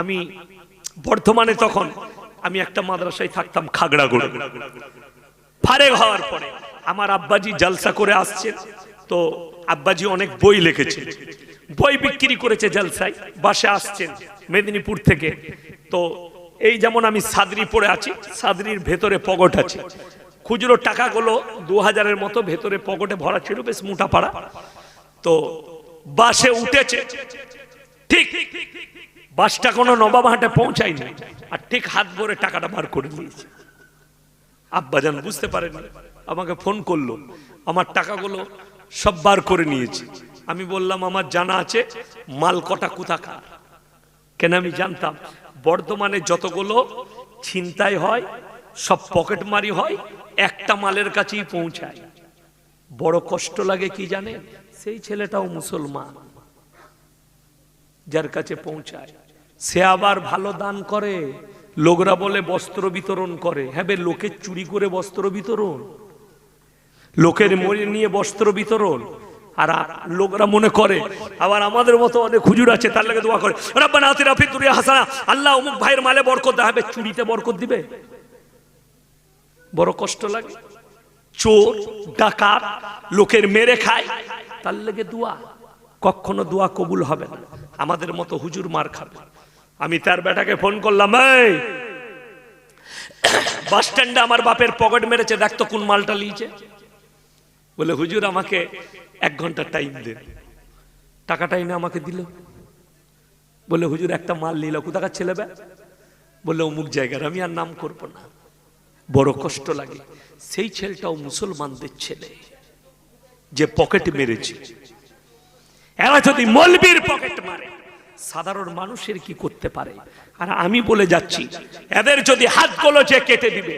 আমি বর্ধমানে তখন আমি একটা মাদ্রাসায় থাকতাম খাগড়াগড়ে। ফারেক হওয়ার পরে আমার আব্বাজি জালসা করে আসছেন। তো আব্বাজি অনেক বই লিখেছেন। বই বিক্রি করেছে জালসায়, বাসে আসছেন মেদিনীপুর থেকে। তো এই যেমন আমি সাদরি পড়ে আছি, সাদরির ভেতরে পগট আছে। খুচরো টাকাগুলো দু হাজারের মতো ভেতরে পকেটে ভরা ছিল, বেশ মোটা পাড়া। তো বাসে উঠেছে। ঠিক বাসটা কোনো নবাবহাটে নাই আর ঠিক হাত ভরে টাকাটা বার করে নিয়েছে আব্বাজান বুঝতে পারেন, আমাকে ফোন করল। আমার টাকাগুলো সব বার করে নিয়েছি। আমি বললাম, আমার জানা আছে, মাল কটা কোথাকার? কেন আমি জানতাম বর্ধমানে যতগুলো ছিনতাই হয়, সব পকেট মারি হয়, একটা মালের কাছেই পৌঁছায়। বড় কষ্ট লাগে কি জানে সেই ছেলেটাও মুসলমান, যার কাছে পৌঁছায়। সে আবার ভালো দান করে। লোকরা বলে বস্ত্র বিতরণ করে। হ্যাঁ বে, লোকের চুরি করে বস্ত্র বিতরণ। লোকের মরে নিয়ে বস্ত্র বিতরণ। আর লোকরা মনে করে আবার আমাদের মতো অনেক হুজুর আছে তার লাগে দোয়া করে। রাব্বানা হাসানা আল্লাহ অমুক ভাইয়ের মালে বরকত দেবে চুরিতে বরকত দিবে। বড় কষ্ট লাগে। চোর ডাকাত লোকের মেরে খায় তার লেগে দোয়া। কখনো দোয়া কবুল হবে না। আমাদের মতো হুজুর মার খাবে। আমি তার বেটাকে ফোন করলাম বাস স্ট্যান্ডে আমার বাপের পকেট মেরেছে, দেখ তো কোন মালটা লিয়েছে বলে, হুজুর, আমাকে এক ঘণ্টা টাইম দেন টাকাটা এনে আমাকে দিল। বলে, হুজুর, একটা মাল নিল, কোথাকার ছেলে বে? বলে, অমুক জায়গার, আমি আর নাম করব না। বড় কষ্ট লাগে। সেই ছেলেটাও মুসলমানদের ছেলে, যে পকেট মেরেছে। এরা যদি মলবির পকেট মারে সাধারণ মানুষের কি করতে পারে? আর আমি বলে যাচ্ছি, এদের যদি হাতগুলো যে কেটে দিবে,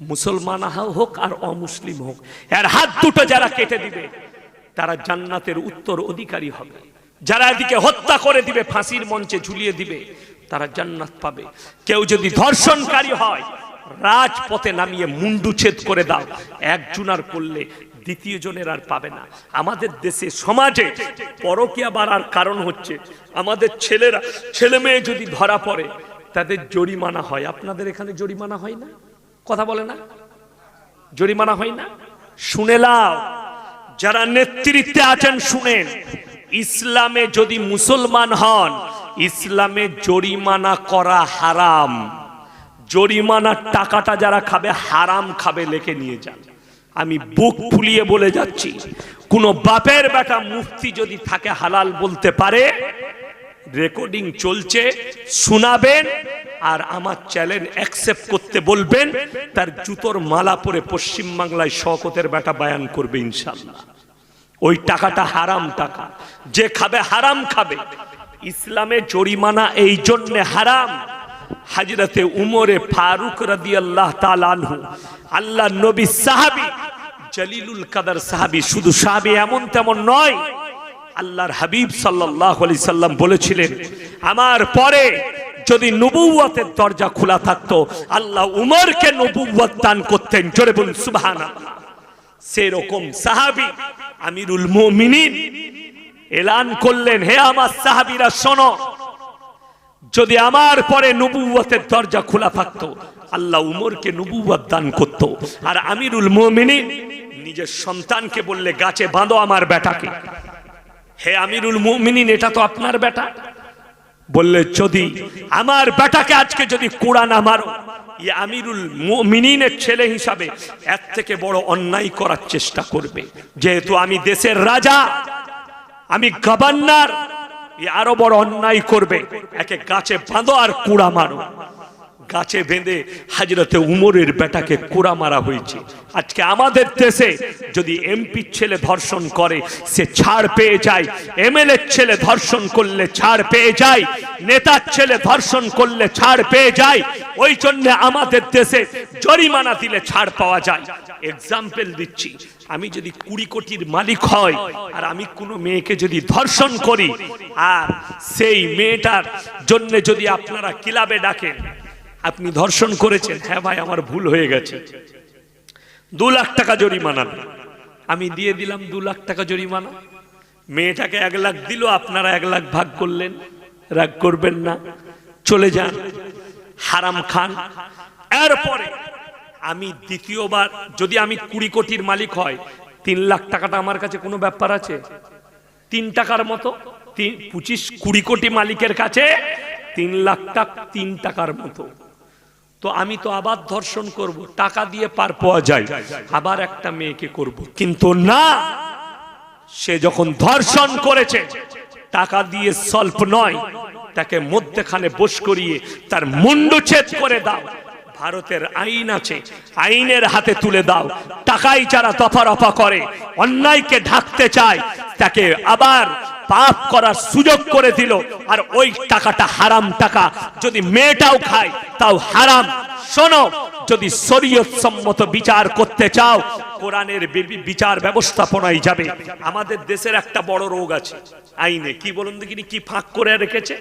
মুসলমান হোক আর অমুসলিম হোক, এর হাত দুটো যারা কেটে দিবে, তারা জান্নাতের উত্তর অধিকারী হবে। যারা এদিকে হত্যা করে দিবে, ফাঁসির মঞ্চে ঝুলিয়ে দিবে, তারা জান্নাত পাবে। কেউ যদি ধর্ষণকারী হয়, রাজপথে নামিয়ে মুন্ডু করে দাও, একজনার করলে দ্বিতীয় জনের আর পাবে না। আমাদের দেশে, সমাজে পরকিয়া বাড়ার কারণ হচ্ছে আমাদের ছেলেরা, ছেলে মেয়ে যদি ধরা পড়ে, তাদের জরিমানা হয়। আপনাদের এখানে জরিমানা হয় না? কথা বলে না? জরিমানা হয় না? শুনে লাও যারা নেতৃত্বে আছেন, শুনেন। ইসলামে যদি মুসলমান হন, ইসলামে জরিমানা করা হারাম। জরিমানার টাকাটা যারা খাবে, হারাম খাবে, লেখে নিয়ে যান। আমি বুক ফুলিয়ে বলে যাচ্ছি, কোন বাপের বেটা মুফতি যদি থাকে হালাল বলতে পারে, রেকর্ডিং চলছে, শোনাবেন আর আমার চ্যালেঞ্জ অ্যাকসেপ্ট করতে বলবেন, তার জুতোর মালা পরে পশ্চিম বাংলায় শকতের বেটা বায়ান করবে ইনশাল্লাহ ওই টাকাটা হারাম টাকা, যে খাবে হারাম খাবে। ইসলামে জরিমানা এই জন্যে হারাম। হাজরতে উমরে ফারুক রাদি আল্লাহ তালানহু আল্লাহ নবী সাহাবি জলিলুল কাদার সাহাবি, শুধু সাহাবি এমন তেমন নয়, আল্লাহর হাবিব সাল্লাহ আলি সাল্লাম বলেছিলেন, আমার পরে যদি নবুয়াতের দরজা খোলা থাকতো, আল্লাহ উমরকে নবুয়াত দান করতেন। জোরে বলুন সুবহান সেরকম সাহাবি আমিরুল মুমিনিন এলান করলেন, হে আমার সাহাবিরা, শোনো, যদি আমার পরে নবুয়াতের দরজা খোলা থাকতো আল্লাহ উমরকে নবুবাদ দান করত। আর আমিরুল মুমিনিন নিজের সন্তানকে বললে, গাছে বাঁধো আমার বেটাকে হে আমিরুল মুমিনিন, এটা তো আপনার বেটা বললে, যদি আমার বেটাকে আজকে যদি কোরআন আমারো ই আমিরুল মুমিনিনের ছেলে হিসাবে এর থেকে বড় অন্যায় করার চেষ্টা করবে। যেহেতু আমি দেশের রাজা, আমি গভর্নর আরও বড় অন্যায় করবে। একে গাছে বাঁধো আর কুড়া মারো। গাছে বেঁধে হাজরতে উমরের বেটাকে কুড়া মারা হয়েছে। আজকে আমাদের দেশে যদি এমপি ছেলে ধর্ষণ করে, সে ছাড় পেয়ে যায় এমএলএ ছেলে ধর্ষণ করলে ছাড় পেয়ে যায়, নেতার ছেলে ধর্ষণ করলে ছাড় পেয়ে যায়, ওই জন্য আমাদের দেশে জরিমানা দিলে ছাড় পাওয়া যায়। এক্সাম্পল দিচ্ছি, আমি যদি কুড়ি কোটির মালিক হয় আর আমি কোনো মেয়েকে যদি ধর্ষণ করি, আর সেই মেয়েটার জন্য যদি আপনারা ক্লাবে ডাকেন আপনি ধর্ষণ করেছেন। হ্যাঁ ভাই, আমার ভুল হয়ে গেছে। দু লাখ টাকা জরিমানা। আমি দিয়ে দিলাম দু লাখ টাকা জরিমানা। মেয়েটাকে এক লাখ দিল, আপনারা এক লাখ ভাগ করলেন। রাগ করবেন না। চলে যান। হারাম খান। এরপরে আমি দ্বিতীয়বার, যদি আমি কুড়ি কোটির মালিক হয়, তিন লাখ টাকাটা আমার কাছে কোনো ব্যাপার আছে? তিন টাকার মতো? পঁচিশ, কুড়ি কোটি মালিকের কাছে? তিন লাখ টাকা তিন টাকার মতো। তো আমি তো আবার ধর্ষণ করব, টাকা দিয়ে পার পাওয়া যায়, আবার একটা মেয়েকে করব। কিন্তু না, সে যখন ধর্ষণ করেছে, টাকা দিয়ে স্বল্প নয়, তাকে মধ্যখানে বস করিয়ে তার মুন্ডুচ্ছেদ করে দাও। ভারতের আইন আছে, আইনের হাতে তুলে দাও। টাকাই যারা দফারফা করে, অন্যায়কে ঢাকতে চায়, তাকে আবার পাপ করার সুযোগ করে দিল। আর ওই টাকাটা হারাম টাকা, যদি মেয়েটাও খায়, তাও হারাম। শোনো, যদি শরীয়ত সম্মত বিচার করতে চাও, কোরআনের বিচার ব্যবস্থাপনায় যাবে। আমাদের দেশের একটা বড় রোগ আছে। আইনে, কি বলুন দেখিনি কি ফাঁক করে রেখেছে?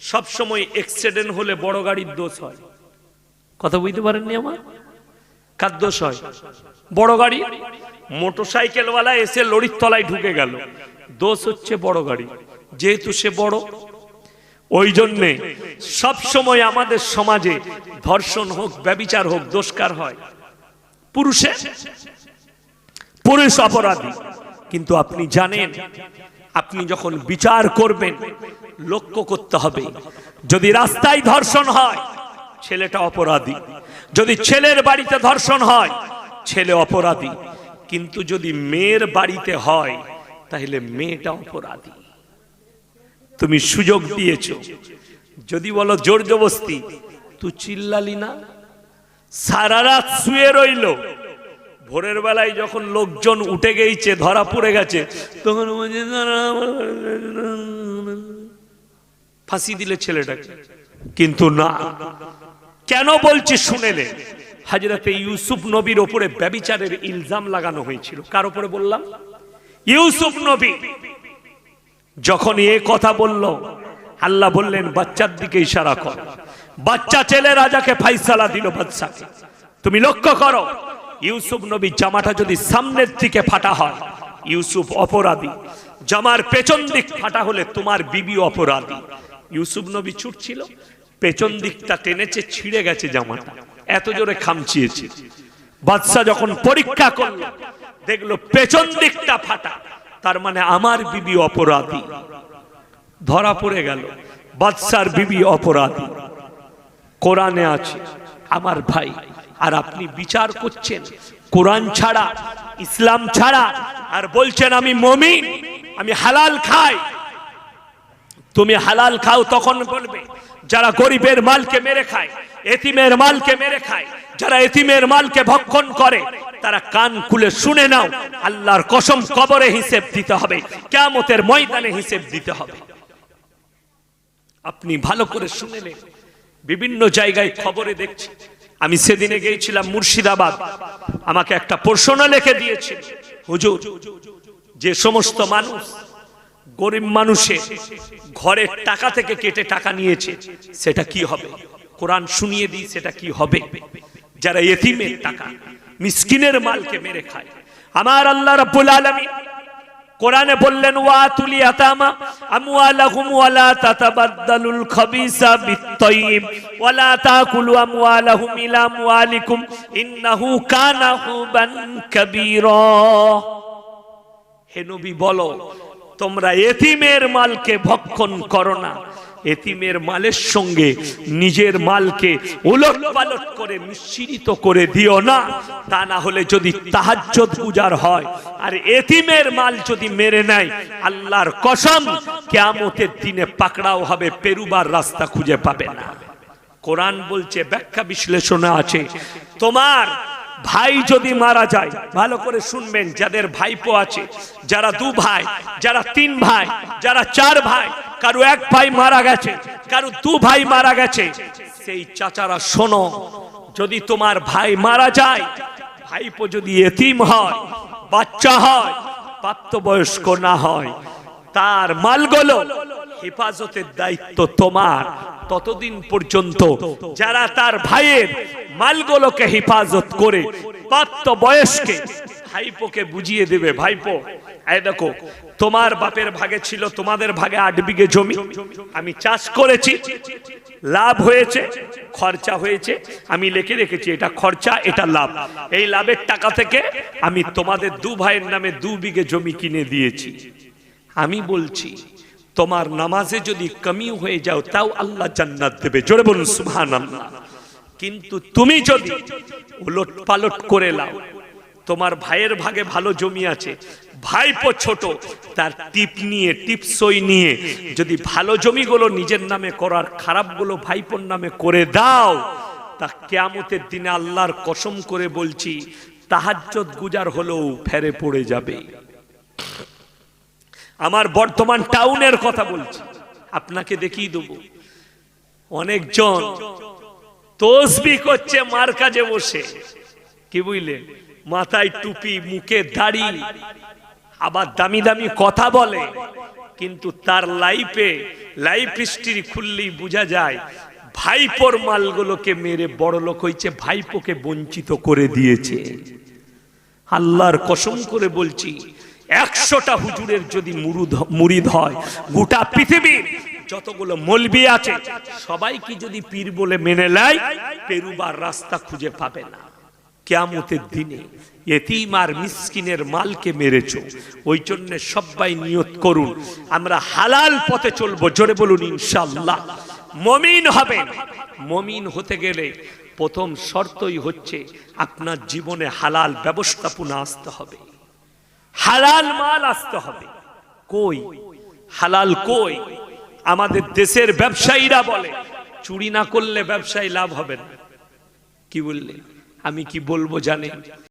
সব সময় এক্সিডেন্ট হলে বড় গাড়ির দোষ হয়। কথা বুঝতে পারেননি আমার? কার দোষ হয়? বড় গাড়ি মোটরসাইকেলওয়ালা এসে লরির তলায় ঢুকে গেল। দোষ হচ্ছে বড় গাড়ি। যেহেতু সে বড় ওই জন্যে সব সময় আমাদের সমাজে ধর্ষণ হোক, ব্যবিচার হোক, দোষকার হয়। পুরুষে পুরুষ অপরাধী। কিন্তু আপনি জানেন, আপনি যখন বিচার করবেন, লক্ষ্য করতে হবে, যদি রাস্তায় ধর্ষণ হয়, ছেলেটা অপরাধী। যদি ছেলের বাড়িতে ধর্ষণ হয়, ছেলে অপরাধী। কিন্তু যদি মেয়ের বাড়িতে হয় তাহলে মেয়েটা অপরাধী। তুমি সুযোগ দিয়েছ। যদি বলো জোর জবস্তি তুই চিল্লালি না? সারা রাত শুয়ে রইল। ভোরের বেলায় যখন লোকজন উঠে গেছে ধরা পড়ে গেছে তখন বলছে, "দাঁড়া, আমার ফাঁসি দিলে ছেলেটাকে। কিন্তু না। কেন বলছি শুনেলে? হাজরাতে ইউসুফ নবীর ওপরে ব্যবিচারের ইলজাম লাগানো হয়েছিল। কার ওপরে বললাম? ইউসুফ নবী যখন এ কথা বলল, আল্লাহ বললেন, বাচ্চার দিকে ইশারা কর। বাচ্চা ছেলে রাজাকে ফাইসালা দিল বাদশাকে। তুমি লক্ষ্য করো, ইউসুফ নবী জামাটা যদি সামনের দিকে ফাটা হয়, ইউসুফ অপরাধী। জামার পেছন দিক ফাটা হলে তোমার বিবি অপরাধী। ইউসুফ নবী ছুটছিল, পেছন দিকটা টেনেছে, ছিঁড়ে গেছে জামাটা। এত জোরে খামচিয়েছে। বাদশা যখন পরীক্ষা করল দেখল পেছন দিকটা ফাটা। তার মানে আমার বিবি অপরাধী। ধরা পড়ে গেল। বাদশার বিবি অপরাধী। কোরআনে আছে, আমার ভাই, আর আপনি বিচার করছেন। কোরআন ছাড়া, ইসলাম ছাড়া, আর বলছেন আমি মমিন, আমি হালাল খাই। তুমি হালাল খাও তখন বলবে, যারা গরিবের মালকে মেরে খায়, এতিমের মালকে মেরে খায়, যারা এতিমের মালকে ভক্ষণ করে তারা কান খুলে শুনে নাও। আল্লাহর কসম কবরে হিসেব দিতে হবে। কেমতের ময়দানে হিসেব দিতে হবে। আপনি ভালো করে শুনেলেন বিভিন্ন জায়গায় খবরে দেখছি। আমি সেদিনে গিয়েছিলাম মুর্শিদাবাদ। আমাকে একটা প্রশ্ন লিখে দিয়েছে। হুজুর, যে সমস্ত মানুষ গরিব মানুষের ঘরের টাকা থেকে কেটে টাকা নিয়েছে, সেটা কি হবে? কোরআন শুনিয়ে দিই, সেটা কি হবে? যারা এতিমের টাকা। মিসকিনের মালকে মেরে খায়। আমার আল্লাহ রাব্বুল আলামিন কোরআনে বললেন ওয়াতুল ইয়াতামা আমওয়ালাহুম ওয়ালা তাতাবাদদালুল খাবিসা বিত-তাইয়িব ওয়ালা তাকুলু আমওয়ালাহুম ইলা আমওয়ালিকুম ইন্নাহু কানা হুবান কাবীরা। হে নবী বলো, তোমরা এতিমের মালকে ভক্ষণ করো না। এতিমের মালের সঙ্গে নিজের মালকে উলট পালট করে মিশ্রিত করে দিও না। তা না হলে যদি তাহাজ্জত গুজার হয়, আর এতিমের মাল যদি মেরে নেয়, আল্লাহর কসম কেয়ামতের দিনে পাকড়াও হবে, পেরুবার রাস্তা খুঁজে পাবে না। কোরআন বলছে, ব্যাখ্যা বিশ্লেষণে আছে, তোমার ভাই যদি মারা যায়, ভালো করে শুনবেন যাদের ভাইপো আছে, যারা দু ভাই, যারা তিন ভাই, যারা চার ভাই, কারও এক ভাই মারা গেছে, কারও দু ভাই মারা গেছে, সেই চাচারা শোনো, যদি তোমার ভাই মারা যায়, ভাইপো যদি এতিম হয়, বাচ্চা হয়, প্রাপ্তবয়স্ক না হয়, তার মালগুলো হেফাজতের দায়িত্ব তোমার। ততদিন পর্যন্ত যারা তার ভাইয়ের মালগুলোকে হেফাজত করে প্রাপ্ত বয়সকে ভাইপোকে বুঝিয়ে দেবে, ভাইপো, এই দেখো, তোমার বাপের ভাগে ছিল, তোমাদের ভাগে আট বিঘে জমি, আমি চাষ করেছি, লাভ হয়েছে, খরচা হয়েছে, আমি লিখে রেখেছি, এটা খরচা, এটা লাভ। এই লাভের টাকা থেকে আমি তোমাদের দু ভাইয়ের নামে দু বিঘে জমি কিনে দিয়েছি। আমি বলছি তোমার নামাজে যদি কমি হয়ে যাও, তাও আল্লাহ জান্নাত দেবে। জোরে বলুন সুবহান কিন্তু তুমি যদি উলট পালট করে লাও, তোমার ভাইয়ের ভাগে ভালো জমি আছে, ভাইপো ছোট, তার টিপ নিয়ে টিপসই নিয়ে, যদি ভালো জমিগুলো নিজের নামে করার খারাপগুলো ভাইপোর নামে করে দাও, তা কেয়ামতের দিনে আল্লাহর কসম করে বলছি তাহাজ্জত গুজার হলেও ফেরে পড়ে যাবে। আমার বর্তমান টাউনের কথা বলছি। আপনাকে দেখিয়ে দেবো। অনেকজন তসবি করছে মার কাজে বসে। কি বুঝলেন মাথায় টুপি, মুখে দাড়ি, আবার দামি দামি কথা বলে। কিন্তু তার লাইফে, লাইফ হিস্ট্রি খুললেই বোঝা যায়, ভাইপোর মালগুলোকে মেরে বড় লোক হয়েছে, ভাইপোকে বঞ্চিত করে দিয়েছে। আল্লাহর কসম করে বলছি একশোটা হুজুরের যদি মুরুদ মুরিদ হয়, গোটা পৃথিবীর যতগুলো মলবি আছে, সবাই কি যদি পীর বলে মেনে নেয় পেরুবার রাস্তা খুঁজে পাবে না। কেয়ামতের দিনে এতিম আর মিসকিনের মালকে মেরেছ, ওই জন্য সবাই নিয়ত করুন, আমরা হালাল পথে চলবো, জোরে বলুন ইনশাল্লাহ মমিন হবেন। মমিন হতে গেলে প্রথম শর্তই হচ্ছে, আপনার জীবনে হালাল ব্যবস্থাপনা আসতে হবে। হালাল মাল আসতে হবে। কই? হালাল কই? আমাদের দেশের ব্যবসায়ীরা বলে, চুরি না করলে ব্যবসায় লাভ হবে না। কি বললে আমি কি বলব জানেন?